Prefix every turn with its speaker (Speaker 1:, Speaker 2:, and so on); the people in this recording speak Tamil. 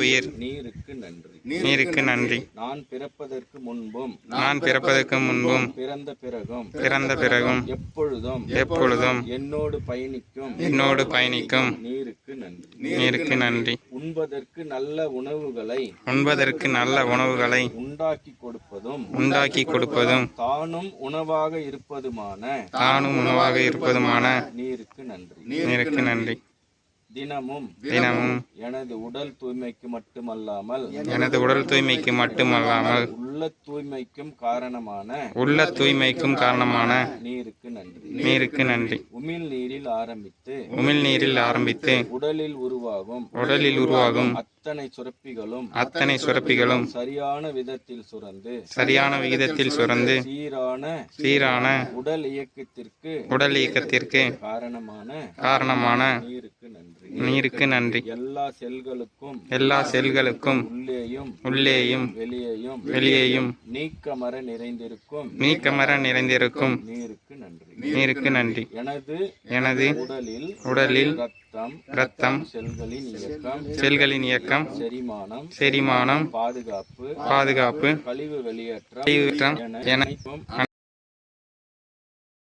Speaker 1: உயிர்.
Speaker 2: நீருக்கு நன்றி.
Speaker 1: நீருக்கு நன்றி.
Speaker 2: நான் பிறப்பதற்கு முன்பும்
Speaker 1: நான் பிறப்பதற்கு முன்பும்
Speaker 2: பிறந்த பிறகும்
Speaker 1: பிறந்த பிறகும்
Speaker 2: எப்பொழுதும்
Speaker 1: எப்பொழுதும்
Speaker 2: என்னோடு பயணிக்கும்
Speaker 1: என்னோடு பயணிக்கும்.
Speaker 2: நீருக்கு நன்றி.
Speaker 1: நீருக்கு நன்றி.
Speaker 2: உண்பதற்கு நல்ல உணவுகளை
Speaker 1: உண்பதற்கு நல்ல உணவுகளை
Speaker 2: உண்டாக்கி கொடுப்பதும்
Speaker 1: உண்டாக்கி கொடுப்பதும்
Speaker 2: தானும் உணவாக இருப்பதுமான
Speaker 1: தானும் உணவாக இருப்பதுமான
Speaker 2: நீருக்கு நன்றி.
Speaker 1: நீருக்கு நன்றி.
Speaker 2: தினமும்
Speaker 1: தினமும்
Speaker 2: எனது உடல் தூய்மைக்கு மட்டுமல்லாமல்
Speaker 1: எனது உடல் தூய்மைக்கு மட்டுமல்லாமல்
Speaker 2: உள்ள தூய்மைக்கும் காரணமான
Speaker 1: உள்ள தூய்மைக்கும் காரணமான
Speaker 2: நீருக்கு நன்றி.
Speaker 1: நீருக்கு நன்றி.
Speaker 2: உமிழ் நீரில் ஆரம்பித்து
Speaker 1: உமிழ்நீரில் ஆரம்பித்து
Speaker 2: உடலில் உருவாகும்
Speaker 1: உடலில் உருவாகும்
Speaker 2: அத்தனை சுரப்பிகளும்
Speaker 1: அத்தனை சுரப்பிகளும்
Speaker 2: சரியான விதத்தில் சுரந்து
Speaker 1: சரியான விகிதத்தில் சுரந்து
Speaker 2: சீரான
Speaker 1: சீரான
Speaker 2: உடல் இயக்கத்திற்கு
Speaker 1: உடல் இயக்கத்திற்கு
Speaker 2: காரணமான
Speaker 1: காரணமான
Speaker 2: நீருக்கு நன்றி. எல்லா செல்களுக்கும்
Speaker 1: எல்லா செல்களுக்கும்
Speaker 2: உள்ளேயும்
Speaker 1: உள்ளேயும்
Speaker 2: வெளியேயும்
Speaker 1: வெளியேயும்
Speaker 2: நீக்கமர நிறைந்திருக்கும்.
Speaker 1: நீக்கமர நிறைந்திருக்கும்.
Speaker 2: நீருக்கு நன்றி.
Speaker 1: நீருக்கு நன்றி.
Speaker 2: எனது
Speaker 1: எனது
Speaker 2: உடலில்
Speaker 1: உடலில்
Speaker 2: ரத்தம்
Speaker 1: இரத்தம்
Speaker 2: செல்களின் இயக்கம்
Speaker 1: செல்களின் இயக்கம்
Speaker 2: செரிமானம்
Speaker 1: செரிமானம்
Speaker 2: பாதுகாப்பு
Speaker 1: பாதுகாப்பு
Speaker 2: கழிவு வெளியேற்றம் என